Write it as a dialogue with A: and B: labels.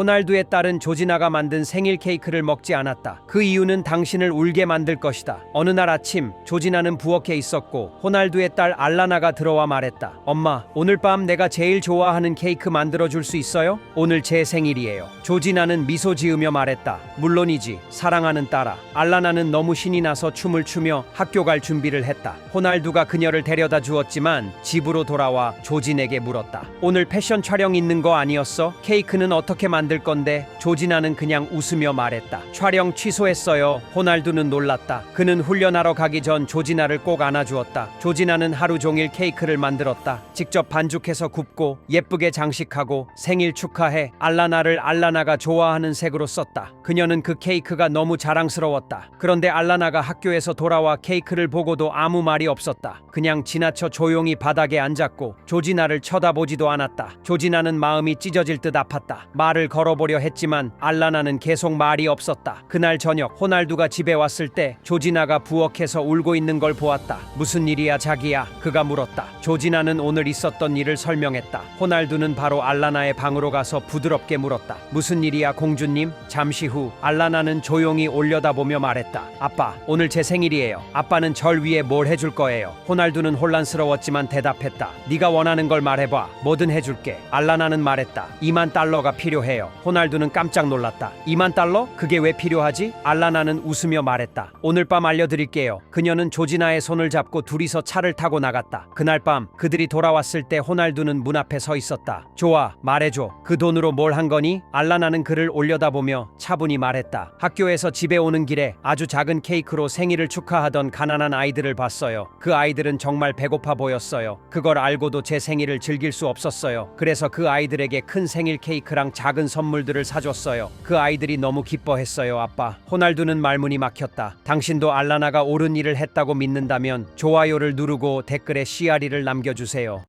A: 호날두의 딸은 조지나가 만든 생일 케이크를 먹지 않았다. 그 이유는 당신을 울게 만들 것이다. 어느 날 아침 조지나는 부엌에 있었고 호날두의 딸 알라나가 들어와 말했다. 엄마, 오늘 밤 내가 제일 좋아하는 케이크 만들어 줄 수 있어요? 오늘 제 생일이에요. 조지나는 미소 지으며 말했다. 물론이지. 사랑하는 딸아. 알라나는 너무 신이 나서 춤을 추며 학교 갈 준비를 했다. 호날두가 그녀를 데려다 주었지만 집으로 돌아와 조진에게 물었다. 오늘 패션 촬영 있는 거 아니었어? 케이크는 어떻게 만들 건데? 조진아는 그냥 웃으며 말했다. 촬영 취소했어요. 호날두는 놀랐다. 그는 훈련하러 가기 전 조진아를 꼭 안아주었다. 조진아는 하루 종일 케이크를 만들었다. 직접 반죽해서 굽고 예쁘게 장식하고 생일 축하해 알라나를 알라나가 좋아하는 색으로 썼다. 그녀는 그 케이크가 너무 자랑스러웠다. 그런데 알라나가 학교에서 돌아와 케이크를 보고도 아무 말이 없었다. 그냥 지나쳐 조용히 바닥에 앉았고 조지나를 쳐다보지도 않았다. 조지나는 마음이 찢어질 듯 아팠다. 말을 걸어보려 했지만 알라나는 계속 말이 없었다. 그날 저녁 호날두가 집에 왔을 때 조지나가 부엌에서 울고 있는 걸 보았다. 무슨 일이야 자기야? 그가 물었다. 조지나는 오늘 있었던 일을 설명했다. 호날두는 바로 알라나의 방으로 가서 부드럽게 물었다. 무슨 일이야 공주님? 잠시 후 알라나는 조용히 올려다보며 말했다. 아빠, 오늘 제 생일이에요. 아빠는 절 위해 뭘 해줄 거예요. 호날두는 혼란스러웠지만 대답했다. 네가 원하는 걸 말해봐. 뭐든 해줄게. 알라나는 말했다. 2만 달러가 필요해요. 호날두는 깜짝 놀랐다. 2만 달러? 그게 왜 필요하지? 알라나는 웃으며 말했다. 오늘 밤 알려드릴게요. 그녀는 조지나의 손을 잡고 둘이서 차를 타고 나갔다. 그날 밤 그들이 돌아왔을 때 호날두는 문 앞에 서 있었다. 좋아, 말해줘. 그 돈으로 뭘 한 거니? 알라나는 그를 올려다보며 차분히 말했다. 학교에서 집에 오는 길에 아주 작은 케이크로 생일을 축하하던 가난한 아이들을 봤어요. 그 아이들은 정말 배고파 보였어요. 그걸 알고도 제 생일을 즐길 수 없었어요. 그래서 그 아이들에게 큰 생일 케이크랑 작은 선물들을 사줬어요. 그 아이들이 너무 기뻐했어요, 아빠. 호날두는 말문이 막혔다. 당신도 알라나가 옳은 일을 했다고 믿는다면 좋아요를 누르고 댓글에 씨알이를 남겨주세요.